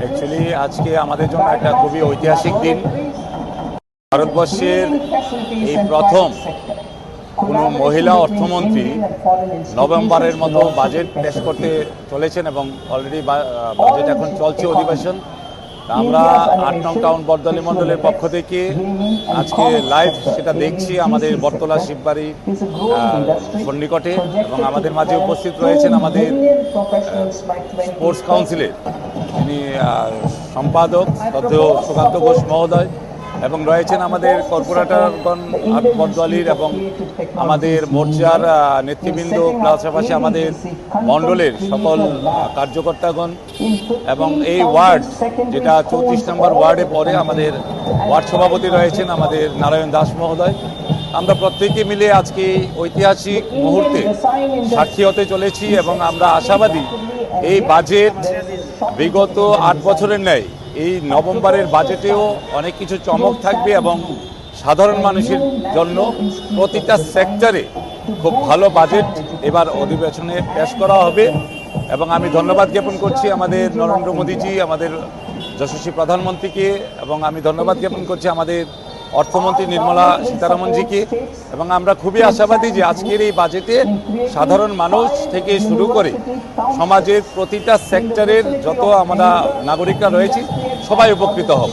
Actually আজকে আমাদের জন্য একটা খুবই ঐতিহাসিক দিন। ভারতবর্ষের এই প্রথম কোনো মহিলা অর্থমন্ত্রী নভেম্বরের মতো বাজেট পেশ করতে চলেছেন এবং অলরেডি বাজেট এখন চলছে অধিবেশন। আমরা আট নং টাউন বরদলি মণ্ডলের পক্ষ থেকে আজকে লাইভ সেটা দেখছি আমাদের বটতলা শিববাড়ি সন্নিকটে এবং আমাদের মাঝে উপস্থিত রয়েছেন আমাদের স্পোর্টস কাউন্সিলের আহ, সম্পাদক শ্রদ্ধেয় সুকান্ত ঘোষ মহোদয় এবং রয়েছেন আমাদের কর্পোরেটরগণ বদলির এবং আমাদের মোর্চার নেতৃবৃন্দ পাশাপাশি আমাদের মণ্ডলের সকল কার্যকর্তাগণ এবং এই ওয়ার্ড যেটা চৌত্রিশ নম্বর ওয়ার্ডে পরে আমাদের ওয়ার্ড সভাপতি রয়েছেন আমাদের নারায়ণ দাস মহোদয়। আমরা প্রত্যেকে মিলে আজকে ঐতিহাসিক মুহূর্তে সাক্ষী হতে চলেছি এবং আমরা আশাবাদী এই বাজেট বিগত আট বছরের ন্যায় এই নভেম্বরের বাজেটেও অনেক কিছু চমক থাকবে এবং সাধারণ মানুষের জন্য প্রতিটা সেক্টরে খুব ভালো বাজেট এবার অধিবেশনে পেশ করা হবে। এবং আমি ধন্যবাদ জ্ঞাপন করছি আমাদের নরেন্দ্র মোদীজি, আমাদের যশস্বী প্রধানমন্ত্রীকে, এবং আমি ধন্যবাদ জ্ঞাপন করছি আমাদের অর্থমন্ত্রী নির্মলা সীতারামনজিকে এবং আমরা খুবই আশাবাদী যে আজকের এই বাজেটে সাধারণ মানুষ থেকে শুরু করে সমাজের প্রতিটা সেক্টরের যত আমরা নাগরিকরা রয়েছি, সবাই উপকৃত হব।